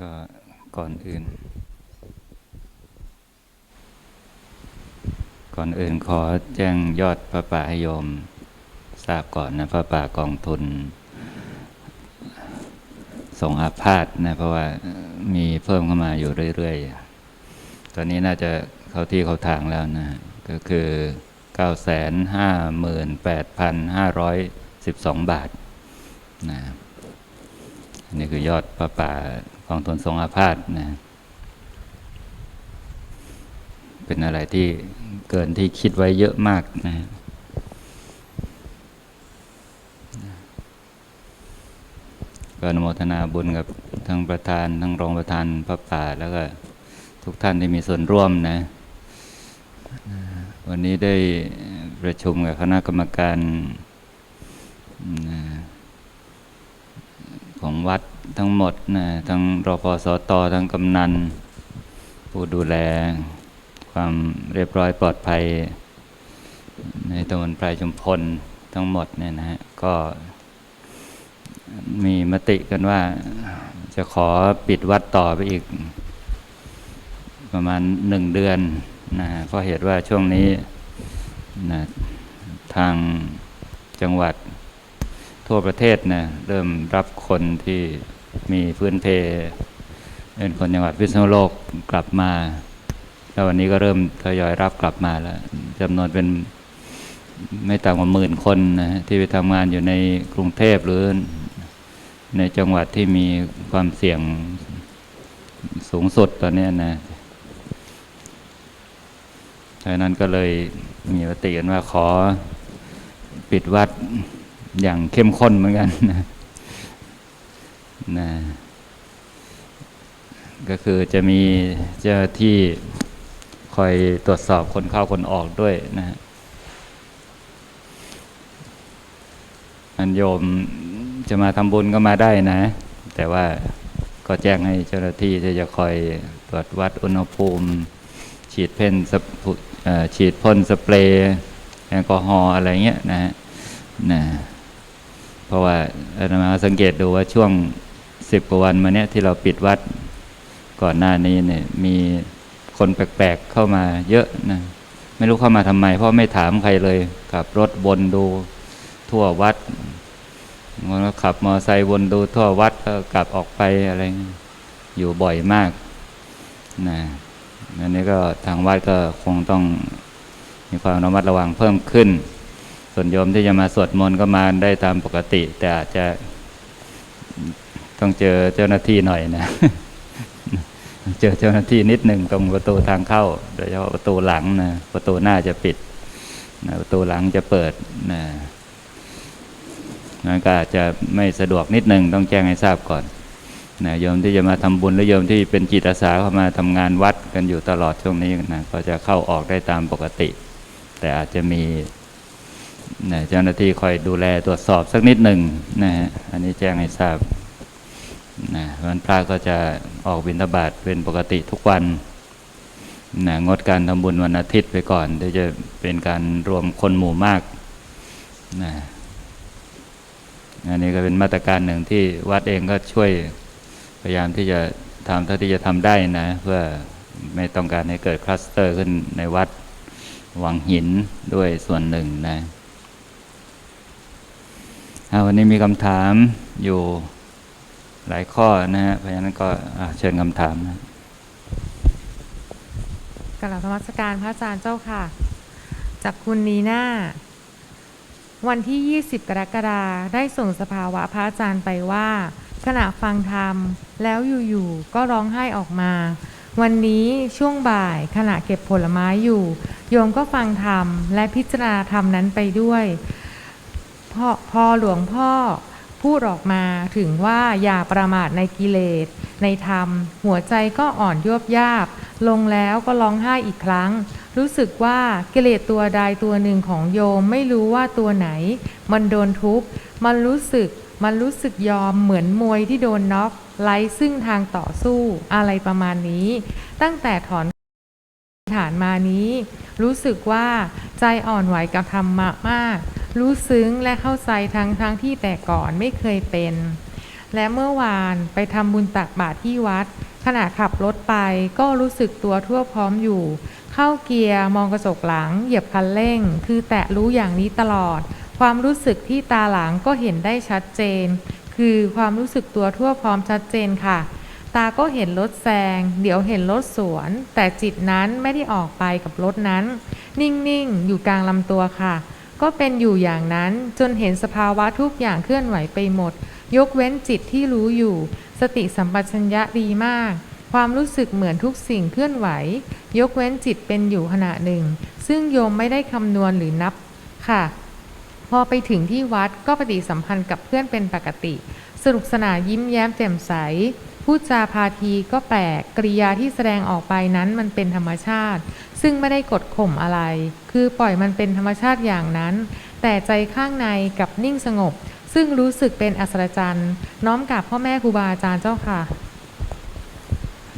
ก็ก่อนอื่น ก่อนอื่นขอแจ้งยอดพระป่าให้โยมทราบก่อนนะพระป่ากองทุน ส่งอาพาธนะ เพราะว่ามีเพิ่มเข้ามาอยู่เรื่อยๆ ตอนนี้น่าจะเข้าที่เข้าทางแล้วนะ ก็คือ 958,512 บาทนะอันนี้คือยอดพระป่า กองทุนทรงอาพาธนะ เป็นอะไรที่เกินที่คิดไว้เยอะมากนะก็อนุโมทนาบุญกับทั้งประธานทั้งรองประธานพระป่า แล้วก็ทุกท่านที่มีส่วนร่วมนะ วันนี้ได้ประชุมกับคณะกรรมการของวัด ทั้งหมดนะทั้งรอพสตทั้งกำนัน ผู้ดูแล ความเรียบร้อยปลอดภัย ในตำบลไพรชุมพลทั้งหมดเนี่ยนะฮะก็มีมติกันว่าจะขอปิดวัดต่อไปอีก ประมาณหนึ่งเดือนนะเพราะเหตุว่าช่วงนี้นะทางจังหวัดทั่วประเทศนะเริ่มรับคนที่ มีพื้นเพเป็นคนจังหวัดพิษณุโลกกลับมา แล้ววันนี้ก็เริ่มทยอยรับกลับมาแล้วจำนวนเป็นไม่ต่ำกว่าหมื่นคนนะที่ไปทำงานอยู่ในกรุงเทพหรือในจังหวัดที่มีความเสี่ยงสูงสุดตอนนี้นะดังนั้นก็เลยมีมติกันว่าขอปิดวัดอย่างเข้มข้นเหมือนกันนะ นะก็คือจะมีเจ้าที่คอยตรวจสอบคนเข้าคนออกด้วยนะฮะอันโยมจะมาทำบุญก็มาได้นะ แต่ว่าก็แจ้งให้เจ้าหน้าที่ที่จะคอยตรวจวัดอุณหภูมิ ฉีดเพ่นฉีดพ่นสเปรย์แอลกอฮอล์อะไรเงี้ยนะฮะนะ เพราะว่าอามาสังเกตดูว่าช่วง สิบกว่าวันมาเนี้ยที่เราปิดวัดก่อนหน้านี้เนี่ย มีคนแปลกๆเข้ามาเยอะนะไม่รู้เข้ามาทำไม เพราะไม่ถามใครเลยขับรถวนดูทั่ววัดมันก็ขับมอเตอร์ไซค์วนดูทั่ววัดก็กลับออกไปอะไร อยู่บ่อยมากนะอันนี้ก็ทางวัดก็คงต้องมีความระมัดระวังเพิ่มขึ้น ส่วนโยมที่จะมาสวดมนต์ก็มาได้ตามปกติ แต่อาจจะ ต้องเจอเจ้าหน้าที่หน่อยนะ เจอเจ้าหน้าที่นิดหนึ่งตรงประตูทางเข้า โดยเฉพาะประตูหลังนะประตูหน้าจะปิดนะประตูหลังจะเปิดนะนั่นก็อาจจะไม่สะดวกนิดหนึ่งต้องแจ้งให้ทราบก่อนนะโยมที่จะมาทำบุญหรือโยมที่เป็นจิตอาสาเข้ามาทำงานวัดกันอยู่ตลอดช่วงนี้นะก็จะเข้าออกได้ตามปกติ แต่อาจจะมีนะเจ้าหน้าที่คอยดูแลตรวจสอบสักนิดหนึ่งนะฮะอันนี้แจ้งให้ทราบ นะวันพระก็จะออกบิณฑบาตเป็นปกติทุกวันนะงดการทำบุญวันอาทิตย์ไปก่อนที่จะเป็นการรวมคนหมู่มากนะอันนี้ก็เป็นมาตรการหนึ่งที่วัดเองก็ช่วยพยายามที่จะทำเท่าที่จะทำได้นะ เพื่อไม่ต้องการให้เกิดคลัสเตอร์ขึ้นในวัดวังหินด้วยส่วนหนึ่งนะวันนี้มีคำถามอยู่ หลายข้อนะฮะเพราะฉะนั้นก็เชิญคำถามนะกราบธรรมสการพระอาจารย์เจ้าค่ะ จากคุณนีน่าวันที่ 20 กรกฎาคมได้ส่งสภาวะพระอาจารย์ไปว่า ขณะฟังธรรม แล้วอยู่ๆก็ร้องไห้ออกมา วันนี้ช่วงบ่ายขณะเก็บผลไม้อยู่ โยมก็ฟังธรรม และพิจารณาธรรมนั้นไปด้วยพอพอหลวงพ่อ พูดออกมาถึงว่าอย่าประมาทในกิเลส ในธรรม หัวใจก็อ่อนยวบยาบ ลงแล้วก็ร้องไห้อีกครั้ง รู้สึกว่ากิเลสตัวใดตัวหนึ่งของโยมไม่รู้ว่าตัวไหน มันโดนทุบมันรู้สึกมันรู้สึกยอมเหมือนมวยที่โดนน็อกไร้ซึ่งทางต่อสู้อะไรประมาณนี้ ตั้งแต่ถอนฐานมานี้ รู้สึกว่าใจอ่อนไหวกับธรรมะมาก รู้ซึ้งและเข้าใจทั้งทั้งที่แต่ก่อนไม่เคยเป็น และเมื่อวานไปทำบุญตักบาตรที่วัด ขณะขับรถไปก็รู้สึกตัวทั่วพร้อมอยู่ เข้าเกียร์มองกระจกหลัง เหยียบคันเร่ง คือแตะรู้อย่างนี้ตลอด ความรู้สึกที่ตาหลังก็เห็นได้ชัดเจน คือความรู้สึกตัวทั่วพร้อมชัดเจนค่ะตาก็เห็นรถแซง เดี๋ยวเห็นรถสวน แต่จิตนั้นไม่ได้ออกไปกับรถนั้น นิ่ง ๆ อยู่กลางลำตัวค่ะ ก็เป็นอยู่อย่างนั้นจนเห็นสภาวะทุกอย่างเคลื่อนไหวไปหมด ยกเว้นจิตที่รู้อยู่ สติสัมปชัญญะดีมาก ความรู้สึกเหมือนทุกสิ่งเคลื่อนไหว ยกเว้นจิตเป็นอยู่ขณะหนึ่ง ซึ่งโยมไม่ได้คำนวณหรือนับค่ะ พอไปถึงที่วัดก็ปฏิสัมพันธ์กับเพื่อนเป็นปกติ สนุกสนานยิ้มแย้มแจ่มใสพูดจาพาทีก็แปลกกริยาที่แสดงออกไปนั้นมันเป็นธรรมชาติ ซึ่งไม่ได้กดข่มอะไร คือปล่อยมันเป็นธรรมชาติอย่างนั้น แต่ใจข้างในกับนิ่งสงบ ซึ่งรู้สึกเป็นอัศจรรย์น้อมกับพ่อแม่ครูบาอาจารย์เจ้าค่ะ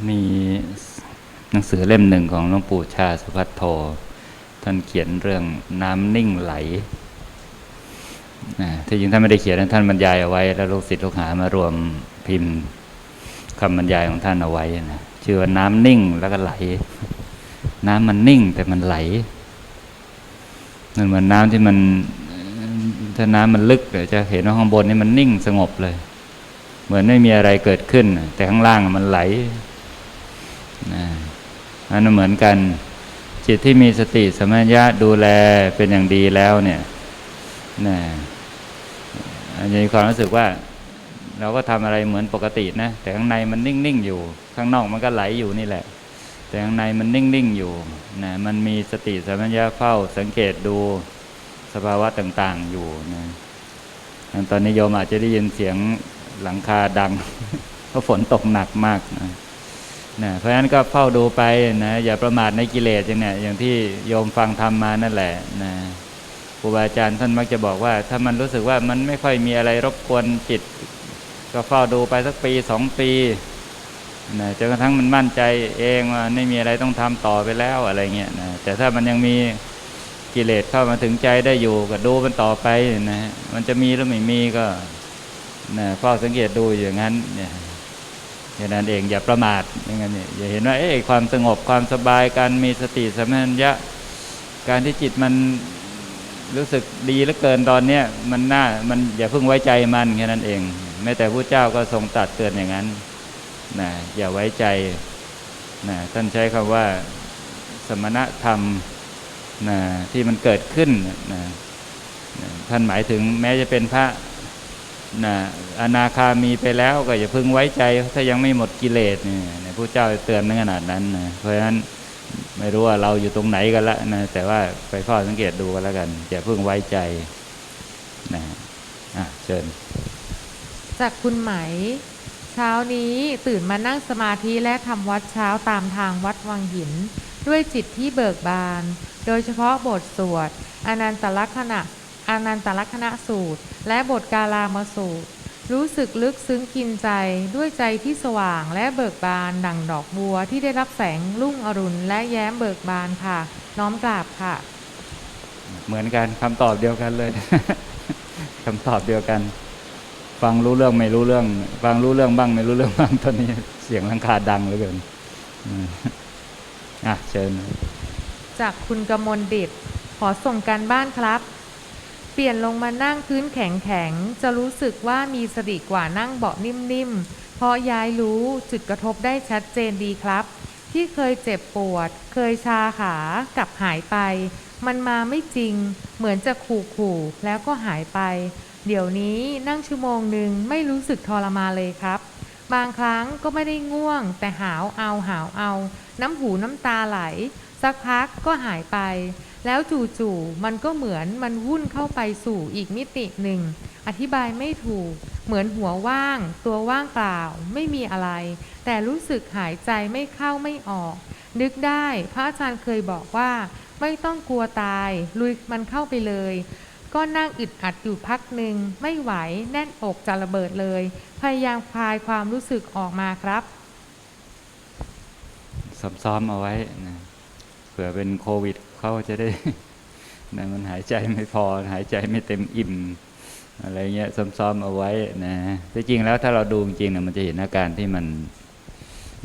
มีหนังสือเล่มหนึ่งของหลวงปู่ชาสุพัทโทท่านเขียนเรื่องน้ำนิ่งไหลนะที่จริงท่านไม่ได้เขียนท่านบรรยายเอาไว้ แล้วลูกศิษย์ลูกหามารวมพิมพ์คำบรรยายของท่านเอาไว้นะชื่อว่าน้ำนิ่งแล้วก็ไหล น้ำมันนิ่งแต่มันไหลมันเหมือนน้ำที่มันถ้าน้ำมันลึกเดี๋ยวจะเห็นว่าข้างบนนี่มันนิ่งสงบเลย เหมือนไม่มีอะไรเกิดขึ้น แต่ข้างล่างมันไหลนะอันนั้นเหมือนกัน จิตที่มีสติสมัญญะดูแลเป็นอย่างดีแล้วเนี่ยนะอันนี้ความรู้สึกว่า เราก็ทำอะไรเหมือนปกตินะ แต่ข้างในมันนิ่งๆอยู่ ข้างนอกมันก็ไหลอยู่นี่แหละ แต่ข้างในมันนิ่งๆอยู่นะมันมีสติสัมปชัญญะเฝ้าสังเกตดูสภาวะต่างๆอยู่นะตอนนี้โยมอาจจะได้ยินเสียงหลังคาดัง เพราะฝนตกหนักมากนะนะเพราะฉะนั้นก็เฝ้าดูไปนะอย่าประมาทในกิเลสอย่างเนี้ยอย่างที่โยมฟังทำมานั่นแหละนะครูบาอาจารย์ท่านมักจะบอกว่า ถ้ามันรู้สึกว่ามันไม่ค่อยมีอะไรรบกวนจิต ก็เฝ้าดูไปสักปีสองปี นะจนกระทั่งมันมั่นใจเองว่าไม่มีอะไรต้องทำต่อไปแล้วอะไรเงี้ยนะแต่ถ้ามันยังมีกิเลสเข้ามาถึงใจได้อยู่ก็ดูมันต่อไปนะมันจะมีหรือไม่มีก็นะเฝ้าสังเกตดูอย่างนั้นเนี่ยแค่นั้นเองอย่าประมาทอย่างนั้นเนี่ยอย่าเห็นว่าเอ้ความสงบความสบายการมีสติสัมปชัญญะ การที่จิตมันรู้สึกดีเหลือเกินตอนเนี้ยมันน่ามันอย่าเพิ่งไว้ใจมันแค่นั้นเองแม้แต่พระเจ้าก็ทรงตัดเตือนอย่างนั้น นะอย่าไว้ใจนะท่านใช้คำว่าสมณธรรมนะที่มันเกิดขึ้นนะนะท่านหมายถึงแม้จะเป็นพระนะอนาคามีไปแล้วก็อย่าพิ่งไว้ใจ ถ้ายังไม่หมดกิเลสนี่นะพระเจ้าเตือนในขนาดนั้นนะเพราะฉะนั้นไม่รู้ว่าเราอยู่ตรงไหนกันละนะแต่ว่าไปข้อสังเกตดูกันแล้วกัน อย่าพิ่งไว้ใจนะอะเชิญ จากคุณไหมเช้านี้ตื่นมานั่งสมาธิและทำวัดเช้าตามทางวัดวังหิน ด้วยจิตที่เบิกบาน โดยเฉพาะบทสวดอนันตลักษณะอนันตลักษณะสูตร และบทกาลามสูตร รู้สึกลึกซึ้งกินใจด้วยใจที่สว่างและเบิกบานดั่งดอกบัวที่ได้รับแสงรุ่งอรุณและแย้มเบิกบานค่ะ น้อมกราบค่ะ เหมือนกันคำตอบเดียวกันเลยคำตอบเดียวกัน ฟังรู้เรื่องไม่รู้เรื่อง ฟังรู้เรื่องบ้างไม่รู้เรื่องบ้างตอนนี้เสียงลังคาดังเหลือเกินอะเชิญ จากคุณกมลดิตขอส่งการบ้านครับ เปลี่ยนลงมานั่งพื้นแข็งๆจะรู้สึกว่ามีสติกว่านั่งเบาะนิ่มๆเพราะย้ายรู้จุดกระทบได้ชัดเจนดีครับ ที่เคยเจ็บปวด เคยชาขากลับหายไป มันมาไม่จริง เหมือนจะขู่ๆแล้วก็หายไป เดี๋ยวนี้นั่งชั่วโมงหนึ่งไม่รู้สึกทรมานเลยครับ บางครั้งก็ไม่ได้ง่วง แต่หาวเอาหาวเอา น้ำหูน้ำตาไหล สักพักก็หายไป แล้วจู่ๆมันก็เหมือนมันวุ่นเข้าไปสู่อีกมิติหนึ่ง อธิบายไม่ถูก เหมือนหัวว่าง ตัวว่างเปล่า ไม่มีอะไร แต่รู้สึกหายใจไม่เข้าไม่ออก นึกได้พระอาจารย์เคยบอกว่า ไม่ต้องกลัวตาย ลุยมันเข้าไปเลย ก็นั่งอึดอัดอยู่พักหนึ่งไม่ไหวแน่นอกจะระเบิดเลย พยายามคลายความรู้สึกออกมาครับซ้อมๆเอาไว้นะเผื่อเป็นโควิดเขาจะได้นะมันหายใจไม่พอหายใจไม่เต็มอิ่ม อะไรเงี้ยซ้อมๆเอาไว้นะที่จริงแล้วถ้าเราดูจริงๆเนี่ยมันจะเห็นอาการที่มัน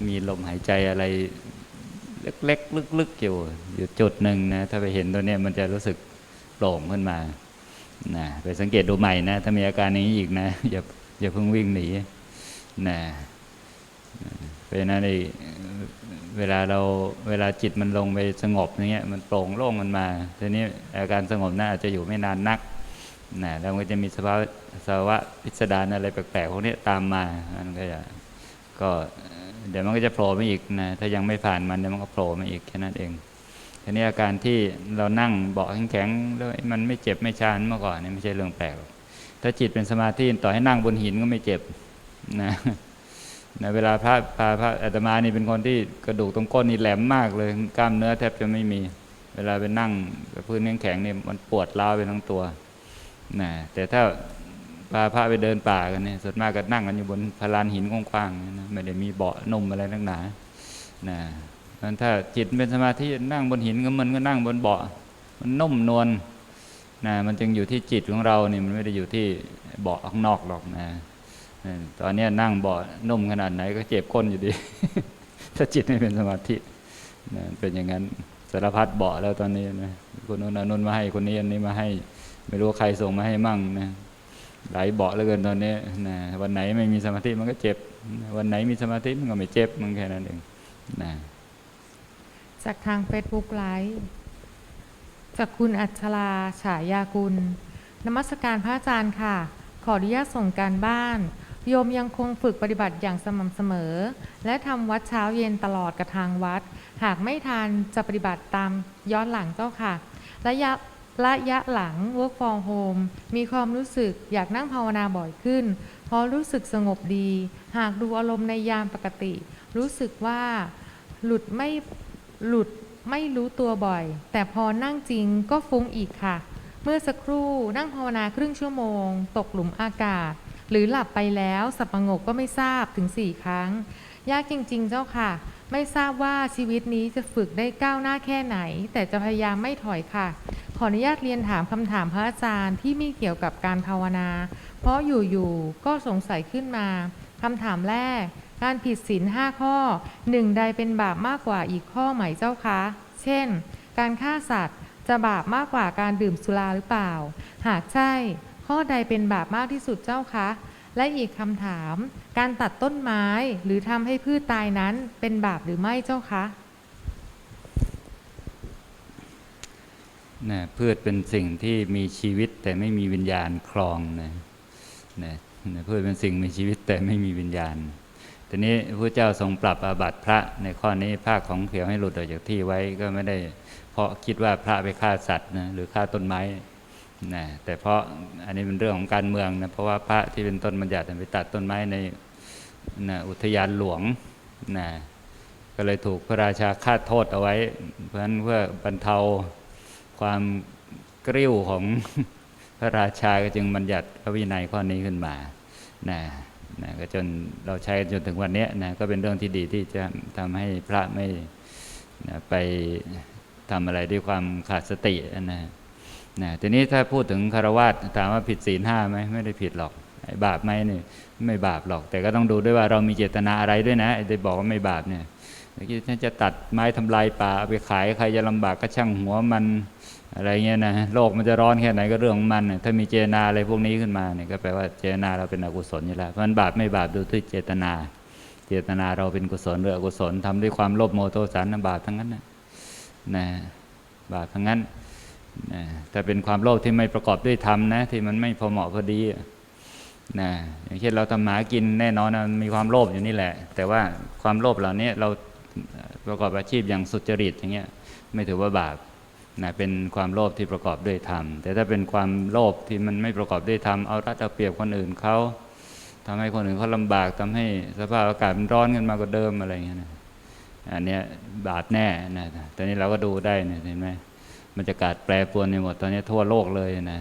มีลมหายใจอะไร เล็กๆลึกๆอยู่อยู่จุดหนึ่งนะถ้าไปเห็นตัวเนี้ยมันจะรู้สึกโปร่งขึ้นมานะไปสังเกตดูใหม่นะ ถ้ามีอาการนี้อีกนะอย่าอย่าเพิ่งวิ่งหนีนะเพราะฉะนั้นไอ้เวลาเราเวลาจิตมันลงไปสงบอย่างเงี้ยมันโปร่งโล่งมันมาทีนี้อาการสงบนั้นอาจจะอยู่ไม่นานนักนะแล้วมันก็จะมีสภาวะสภาวะพิสดารอะไรแปลกๆพวกนี้ตามมามันก็จะก็ เดี๋ยวมันก็จะโผล่มาอีกนะถ้ายังไม่ผ่านมันเดี๋ยวมันก็โผล่มาอีกแค่นั้นเองทีนี้อาการที่เรานั่งเบาะแข็งๆแล้วมันไม่เจ็บไม่ชานเมื่อก่อนนี่ไม่ใช่เรื่องแปลกถ้าจิตเป็นสมาธิต่อให้นั่งบนหินก็ไม่เจ็บนะนะเวลาพระพาพระอาตมานี่เป็นคนที่กระดูกตรงก้นนี่แหลมมากเลยกล้ามเนื้อแทบจะไม่มี เวลาไปนั่งพื้นแข็งๆนี่มันปวดร้าวไปทั้งตัวนะแต่ถ้า พาพระไปเดินป่ากันเนี่ยส่วนมากก็นั่งกันอยู่บนพลานหินกว้างๆนะไม่ได้มีเบาะนุ่มอะไรนักหนานะนั้นถ้าจิตเป็นสมาธินั่งบนหินก็มันก็นั่งบนเบาะ มันนุ่มนวลนะมันจึงอยู่ที่จิตของเราเนี่ยมันไม่ได้อยู่ที่เบาะข้างนอกหรอกนะตอนนี้นั่งเบาะนุ่มขนาดไหนก็เจ็บก้นอยู่ดี ถ้าจิตไม่เป็นสมาธินะเป็นอย่างนั้นสารพัดเบาะแล้วตอนนี้นะคนนู้นเอานู้นมาให้คนนี้อันนี้มาให้ ไม่รู้ใครส่งมาให้มั่งนะ หลายเบาเหลือเกินตอนนี้นะวันไหนไม่มีสมาธิมันก็เจ็บ วันไหนมีสมาธิมันก็ไม่เจ็บมันแค่นั้นเองนะจากทาง Facebook ไลฟ์จากคุณอัชราฉายากุลนมัสการพระอาจารย์ค่ะ ขออนุญาตส่งการบ้าน โยมยังคงฝึกปฏิบัติอย่างสม่ำเสมอ และทำวัดเช้าเย็นตลอดกับทางวัด หากไม่ทันจะปฏิบัติตามย้อนหลังเจ้าค่ะ ระยะ ระยะหลัง work from home มีความรู้สึกอยากนั่งภาวนาบ่อยขึ้น เพราะรู้สึกสงบดี หากดูอารมณ์ในยามปกติ รู้สึกว่าหลุดไม่หลุดไม่รู้ตัวบ่อย แต่พอนั่งจริงก็ฟุ้งอีกค่ะ เมื่อสักครู่นั่งภาวนาครึ่งชั่วโมง ตกหลุมอากาศ หรือหลับไปแล้วสับประงกก็ไม่ทราบถึงสี่ครั้ง ยากจริง ๆ เจ้าค่ะ ไม่ทราบว่าชีวิตนี้จะฝึกได้ก้าวหน้าแค่ไหน แต่จะพยายามไม่ถอยค่ะ ขออนุญาตเรียนถามคำถามพระอาจารย์ที่ไม่เกี่ยวกับการภาวนา เพราะอยู่ๆก็สงสัยขึ้นมาคำถามแรก การผิดศีลห้าข้อหนึ่งใดเป็นบาปมากกว่าอีกข้อไหมเจ้าคะ เช่น การฆ่าสัตว์จะบาปมากกว่าการดื่มสุราหรือเปล่า หากใช่ ข้อใดเป็นบาปมากที่สุดเจ้าคะ และอีกคำถาม การตัดต้นไม้หรือทำให้พืชตายนั้นเป็นบาปหรือไม่เจ้าคะนะพืชเป็นสิ่งที่มีชีวิตแต่ไม่มีวิญญาณครองนะนะนะพืชเป็นสิ่งมีชีวิตแต่ไม่มีวิญญาณทีนี้พระเจ้าทรงปรับอาบัติพระในข้อนี้ภาคของเขียวให้หลุดออกจากที่ไว้ก็ไม่ได้ เพราะคิดว่าพระไปฆ่าสัตว์นะหรือฆ่าต้นไม้ นะแต่เพราะอันนี้เป็นเรื่องของการเมืองนะเพราะว่าพระที่เป็นต้นบัญญัติไปตัดต้นไม้ในนะอุทยานหลวงนะก็เลยถูกพระราชาคาดโทษเอาไว้ เพราะฉะนั้นเพื่อบรรเทาความกริ้วของพระราชาก็จึงบัญญัติพระวินัยข้อนี้ขึ้นมานะนะก็จนเราใช้จนถึงวันนี้นะก็เป็นเรื่องที่ดีที่จะทำให้พระไม่นะไปทำอะไรด้วยความขาดสตินะ นะทีนี้ถ้าพูดถึงคารวะถามว่าผิดศีลห้าไหมไม่ได้ผิดหรอกบาปไหมนี่ไม่บาปหรอก แต่ก็ต้องดูด้วยว่าเรามีเจตนาอะไรด้วยนะไอ้บอกว่าไม่บาปเนี่ยเมื่อกี้ท่านจะตัดไม้ทำลายป่าเอาไปขายใครจะลำบากก็ช่างหัวมันอะไรเงี้ยนะโลกมันจะร้อนแค่ไหนก็เรื่องของมัน ถ้ามีเจตนาอะไรพวกนี้ขึ้นมาเนี่ยก็แปลว่าเจตนาเราเป็นอกุศลอยู่แล้วเพราะนั้นบาปไม่บาปดูที่เจตนา เจตนาเราเป็นกุศลหรืออกุศลทำด้วยความโลภโมโทสันบาปทั้งนั้นนะนะบาปทั้งนั้น แต่เป็นความโลภที่ไม่ประกอบด้วยธรรมนะ ที่มันไม่พอเหมาะพอดีนะอย่างเช่นเราทำหมากินแน่นอนนะมีความโลภอยู่นี่แหละ แต่ว่าความโลภเหล่านี้เราประกอบอาชีพอย่างสุจริตอย่างเงี้ยไม่ถือว่าบาปนะเป็นความโลภที่ประกอบด้วยธรรม แต่ถ้าเป็นความโลภที่มันไม่ประกอบด้วยธรรมเอารัดเอาเปรียบคนอื่นเขาทำให้คนอื่นเขาลำบากทำให้สภาพอากาศมันร้อนขึ้นมากกว่าเดิมอะไรเงี้ยนะอันเนี้ยบาปแน่นะตอนนี้เราก็ดูได้เห็นไหม มันจะกาดแปรปรวนไปหมดตอนนี้ทั่วโลกเลยนะ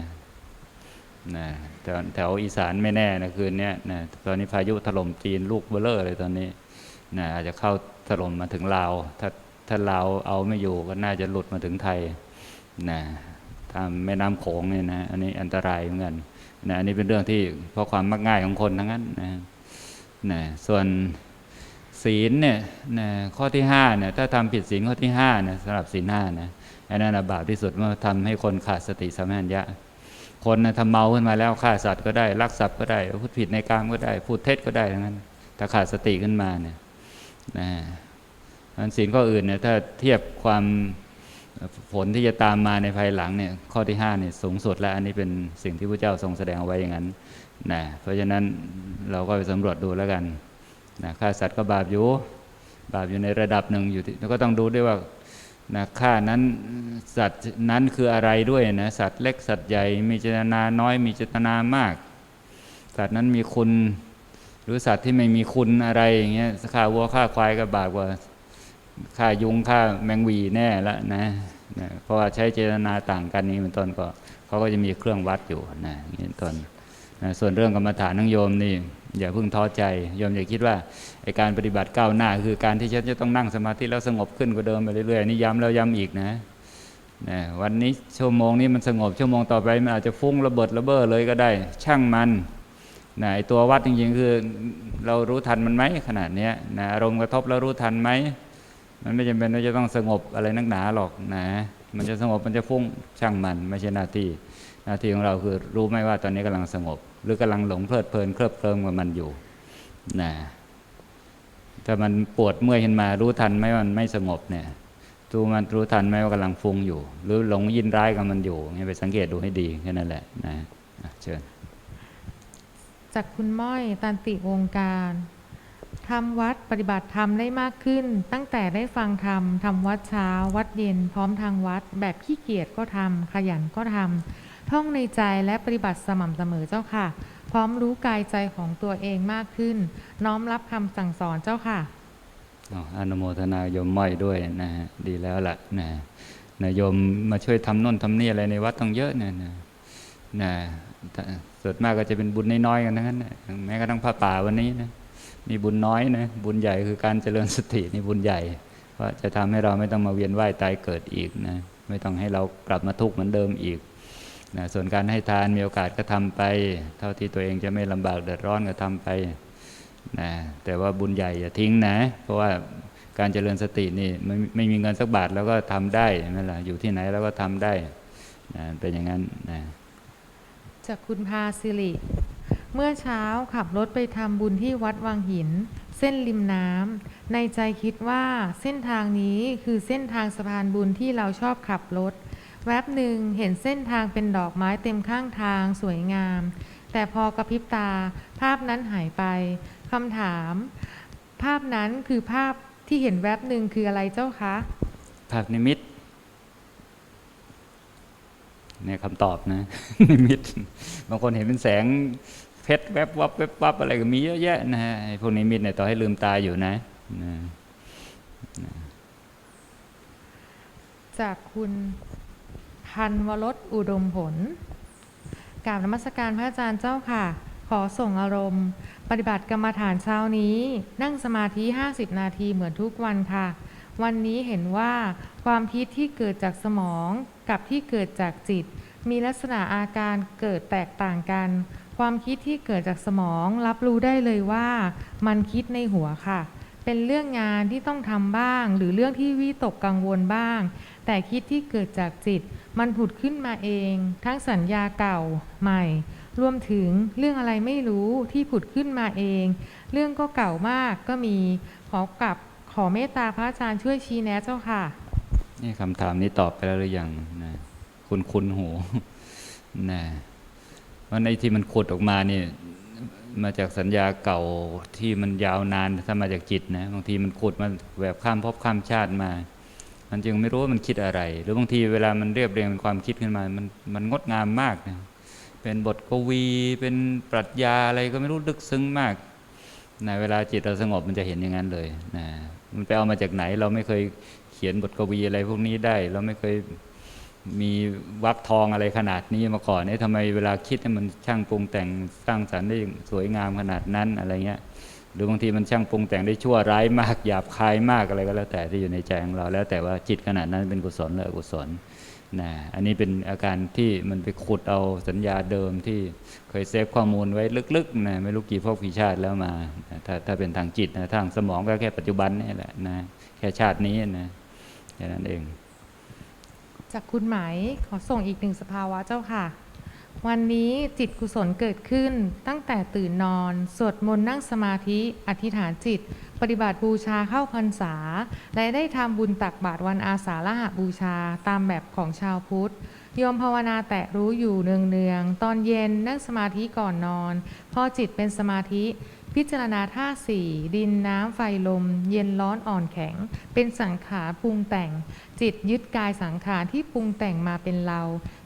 นะแถวแถวอีสานไม่แน่นะคืนนี้นะตอนนี้พายุถล่มจีนลูกเบลเลอร์เลยตอนนี้นะอาจจะเข้าถล่มมาถึงลาว ถ้าถ้าลาวเอาไม่อยู่ก็น่าจะหลุดมาถึงไทยนะทำแม่น้ำโขงเนี่ยนะอันนี้อันตรายเหมือนกันนะอันนี้เป็นเรื่องที่เพราะความมักง่ายของคนทั้งนั้นนะนะส่วน ศีลเนี่ยนะข้อที่ห้าเนี่ยถ้าทำผิดศีลข้อที่ห้าเนี่ยสำหรับศีลห้านะอันนั้นนบาปที่สุดเมื่อทำให้คนขาดสติสัมปชัญญะ คนนะทำเมาขึ้นมาแล้วฆ่าสัตว์ก็ได้ลักทรัพย์ก็ได้พูดผิดในกลางก็ได้ พูดเท็จก็ได้ทั้งนั้นถ้าขาดสติขึ้นมาเนี่ยนะอันศีลข้ออื่นเนี่ยถ้าเทียบความผลที่จะตามมาในภายหลังเนี่ยข้อที่ห้าเนี่ยสูงสุดแล้วอันนี้เป็นสิ่งที่พระเจ้าทรงแสดงเอาไว้อย่างนั้นนะเพราะฉะนั้นเราก็ไปสำรวจดูแล้วกัน นะฆ่าสัตว์ก็บาปอยู่ บาปอยู่ในระดับหนึ่งอยู่แล้วก็ต้องดูด้วยว่านะฆ่านั้นสัตว์นั้นคืออะไรด้วยนะสัตว์เล็กสัตว์ใหญ่มีเจตนาน้อยมีเจตนามาก สัตว์นั้นมีคุณ หรือสัตว์ที่ไม่มีคุณอะไรอย่างเงี้ยฆ่าวัวฆ่าควายก็บาปกว่าฆ่ายุงฆ่าแมงวีแน่ละนะนะเพราะว่าใช้เจตนาต่างกันนี้เป็นต้นก็เขาก็จะมีเครื่องวัดอยู่นะนี้เป็นต้นนะส่วนเรื่องกรรมฐานทั้งโยมนี่ อย่าเพิ่งท้อใจโยมอย่าคิดว่าไอการปฏิบัติก้าวหน้า คือการที่ฉันจะต้องนั่งสมาธิแล้วสงบขึ้นกว่าเดิมไปเรื่อยๆนี่ย้ำแล้วย้ำอีกนะนะวันนี้ชั่วโมงนี้มันสงบชั่วโมงต่อไปมันอาจจะฟุ้งระเบิดระเบ้อเลยก็ได้ ช่างมันนะไอตัววัดจริงๆ คือเรารู้ทันมันไหมขนาดเนี้ยนะอารมณ์กระทบแล้วรู้ทันไหมมันไม่จำเป็นว่าจะต้องสงบอะไรนักหนาหรอกนะมันจะสงบมันจะฟุ้งช่างมันไม่ใช่หน้าที่หน้าที่ของเราคือรู้ไหมว่าตอนนี้กำลังสงบ หรือกำลังหลงเพลิดเพลินเคลิบเคลิ้มกับมันอยู่นะถ้ามันปวดเมื่อยขึ้นมารู้ทันไหมมันไม่สงบเนี่ยดูมันรู้ทันไหมว่ากำลังฟุ้งอยู่ หรือหลงยินร้ายกับมันอยู่เนี่ยไปสังเกตดูให้ดีแค่นั้นแหละนะเชิญจากคุณม้อยตันติวงการทำวัดปฏิบัติธรรมได้มากขึ้น ตั้งแต่ได้ฟังธรรมทำวัดเช้า วัดเย็นพร้อมทางวัด แบบขี้เกียจก็ทำขยันก็ทำ ท่องในใจและปฏิบัติสม่ำเสมอเจ้าค่ะ พร้อมรู้กายใจของตัวเองมากขึ้น น้อมรับคำสั่งสอนเจ้าค่ะอ๋ออนุโมทนาโยมม้อยด้วยนะฮะดีแล้วล่ะนะนะโยมมาช่วยทำน่นทำนี่อะไรในวัดต้องเยอะเนี่ยนะนะส่วนมากก็จะเป็นบุญน้อยๆกันทั้งนั้นแม้กระทั่งพระป่าวันนี้นะมีบุญน้อยนะบุญใหญ่คือการเจริญสตินี่บุญใหญ่เพราจะทำให้เราไม่ต้องมาเวียนว่ายตายเกิดอีกนะไม่ต้องให้เรากลับมาทุกข์เหมือนเดิมอีก นะส่วนการให้ทานมีโอกาสก็ทำไป เท่าที่ตัวเองจะไม่ลำบากเดือดร้อนก็ทำไปนะแต่ว่าบุญใหญ่อย่าทิ้งนะ เพราะว่าการเจริญสตินี่ไม่ไม่มีเงินสักบาทแล้วก็ทำได้นั่นแหละอยู่ที่ไหนแล้วก็ทำได้นะเป็นอย่างนั้นนะจากคุณพาสิริ เมื่อเช้าขับรถไปทำบุญที่วัดวังหิน เส้นริมน้ำในใจคิดว่าเส้นทางนี้คือเส้นทางสะพานบุญที่เราชอบขับรถ แวบหนึ่งเห็นเส้นทางเป็นดอกไม้เต็มข้างทางสวยงาม แต่พอกระพริบตา ภาพนั้นหายไปคำถาม ภาพนั้นคือภาพที่เห็นแวบหนึ่งคืออะไรเจ้าคะ ภาพนิมิตเนี่ยคำตอบนะ นิมิต บางคนเห็นเป็นแสงเพชรแวบวับแวบวับอะไรก็มีเยอะแยะนะฮะไอ้พวกนิมิตเนี่ยต่อให้ลืมตาอยู่นะนะ จากคุณ พันวรสอุดมผลกราบนมัสการพระอาจารย์เจ้าค่ะ ขอส่งอารมณ์ ปฏิบัติกรรมฐานเช้านี้ นั่งสมาธิ 50 นาทีเหมือนทุกวันค่ะ วันนี้เห็นว่าความคิดที่เกิดจากสมองกับที่เกิดจากจิต มีลักษณะอาการเกิดแตกต่างกัน ความคิดที่เกิดจากสมองรับรู้ได้เลยว่า มันคิดในหัวค่ะ เป็นเรื่องงานที่ต้องทำบ้าง หรือเรื่องที่วิตกกังวลบ้าง แต่คิดที่เกิดจากจิต มันผุดขึ้นมาเอง ทั้งสัญญาเก่าใหม่ รวมถึงเรื่องอะไรไม่รู้ที่ผุดขึ้นมาเอง เรื่องก็เก่ามากก็มีขอกลับขอเมตตาพระอาจารย์ช่วยชี้แนะเจ้าค่ะนี่คำถามนี้ตอบไปแล้วหรือยังนะคุณคุณหูนะเพราในที่มันขุดออกมาเนี่ยมาจากสัญญาเก่าที่มันยาวนานถ้ามาจากจิตนะบางทีมันขุดมาแบบข้ามภพข้ามชาติมา มันจึงไม่รู้ว่ามันคิดอะไร หรือบางทีเวลามันเรียบเรียงเป็นความคิดขึ้นมา มันมันงดงามมากนะเป็นบทกวี เป็นปรัชญาอะไรก็ไม่รู้ลึกซึ้งมากนะเวลาจิตเราสงบมันจะเห็นอย่างนั้นเลยนะมันไปเอามาจากไหน เราไม่เคยเขียนบทกวีอะไรพวกนี้ได้ เราไม่เคยมีวักทองอะไรขนาดนี้มาก่อนเนี่ยทำไมเวลาคิดให้มันช่างปรุงแต่งสร้างสรรค์ได้สวยงามขนาดนั้นอะไรเงี้ย หรือบางทีมันช่างปรุงแต่งได้ชั่วร้ายมากหยาบคายมากอะไรก็แล้วแต่ที่อยู่ในใจของเรา แล้วแต่ว่าจิตขนาดนั้นเป็นกุศลหรืออกุศลนะอันนี้เป็นอาการที่มันไปขุดเอาสัญญาเดิมที่เคยเซฟข้อมูลไว้ลึกๆนะไม่รู้กี่ภพกี่ชาติแล้วมาถ้าถ้าเป็นทางจิตนะทางสมองก็แค่ปัจจุบันนี่แหละนะแค่ชาตินี้นะแค่นั้นเอง จากคุณหมายขอส่งอีกหนึ่งสภาวะเจ้าค่ะ วันนี้จิตกุศลเกิดขึ้นตั้งแต่ตื่นนอน สวดมนต์นั่งสมาธิ อธิษฐานจิต ปฏิบัติบูชาเข้าพรรษา และได้ทำบุญตักบาตรวันอาสาฬหบูชาตามแบบของชาวพุทธโยมภาวนาแตะรู้อยู่เนืองๆ ตอนเย็นนั่งสมาธิก่อนนอน พอจิตเป็นสมาธิ พิจารณาธาตุสี่ดินน้ำไฟลม เย็นร้อนอ่อนแข็ง เป็นสังขารปรุงแต่ง จิตยึดกายสังขารที่ปรุงแต่งมาเป็นเรา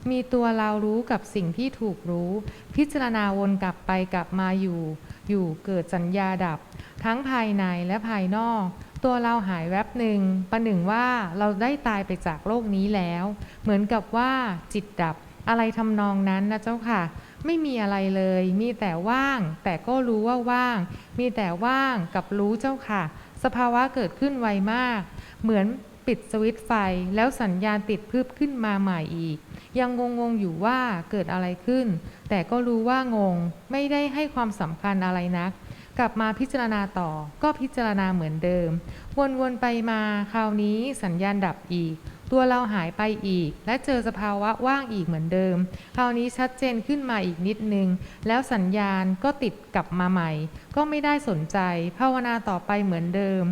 มีตัวเรารู้กับสิ่งที่ถูกรู้ พิจารณาวนกลับไปกลับมาอยู่ อยู่เกิดสัญญาดับ ทั้งภายในและภายนอก ตัวเราหายแวบหนึ่งประหนึ่งว่าเราได้ตายไปจากโลกนี้แล้ว เหมือนกับว่าจิตดับอะไรทำนองนั้นนะเจ้าค่ะ ไม่มีอะไรเลย มีแต่ว่าง แต่ก็รู้ว่าว่าง มีแต่ว่างกับรู้เจ้าค่ะ สภาวะเกิดขึ้นไวมาก เหมือนปิดสวิตไฟ แล้วสัญญาณติดพึบขึ้นมาใหม่อีก ยังงงๆอยู่ว่าเกิดอะไรขึ้น แต่ก็รู้ว่างง ไม่ได้ให้ความสำคัญอะไรนัก กลับมาพิจารณาต่อ ก็พิจารณาเหมือนเดิม วนๆไปมา คราวนี้สัญญาณดับอีก ตัวเราหายไปอีก และเจอสภาวะว่างอีกเหมือนเดิม คราวนี้ชัดเจนขึ้นมาอีกนิดนึง แล้วสัญญาณก็ติดกลับมาใหม่ ก็ไม่ได้สนใจ ภาวนาต่อไปเหมือนเดิม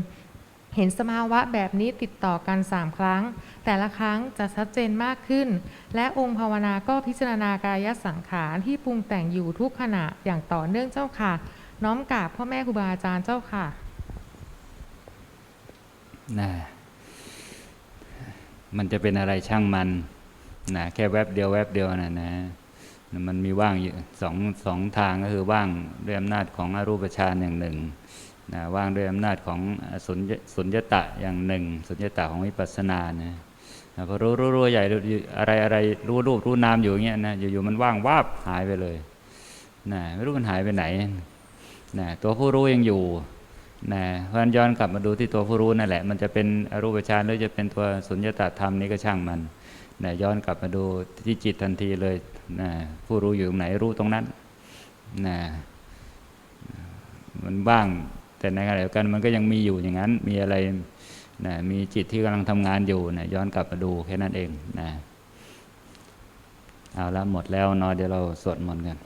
เห็นสภาวะแบบนี้ติดต่อกันสามครั้ง แต่ละครั้งจะชัดเจนมากขึ้น และองค์ภาวนาก็พิจารณากายสังขารที่ปรุงแต่งอยู่ทุกขณะอย่างต่อเนื่องเจ้าค่ะ น้อมกราบพ่อแม่ครูบาอาจารย์เจ้าค่ะนะ มันจะเป็นอะไรช่างมันนะแค่แวบเดียวแวบเดียวนะนะมันมีว่างสองสองทางก็คือว่างด้วยอำนาจของอรูปฌานอย่างหนึ่งนะว่างด้วยอำนาจของสุญญสุญญตะอย่างหนึ่ง สุญญตะของวิปัสสนานะนะพอรู้รู้รู้ใหญ่อะไรอะไรรู้รูปรู้นามอยู่อย่างเงี้ยนะอยู่ๆมันว่างวาบหายไปเลยนะไม่รู้มันหายไปไหนนะตัวผู้รู้ยังอยู่ นะเพราะนั้นย้อนกลับมาดูที่ตัวผู้รู้นั่นแหละ มันจะเป็นอรูปฌานหรือจะเป็นตัวสุญญตาธรรมนี่ก็ช่างมันนะย้อนกลับมาดูที่จิตทันทีเลยนะผู้รู้อยู่ตรงไหนรู้ตรงนั้นนะมันบ้าง แต่ในขณะเดียวกันมันก็ยังมีอยู่อย่างนั้น มีอะไรนะมีจิตที่กำลังทำงานอยู่นะย้อนกลับมาดูแค่นั้นเองนะเอาละหมดแล้วนาะเดี๋ยวเราสวดมนต์กัน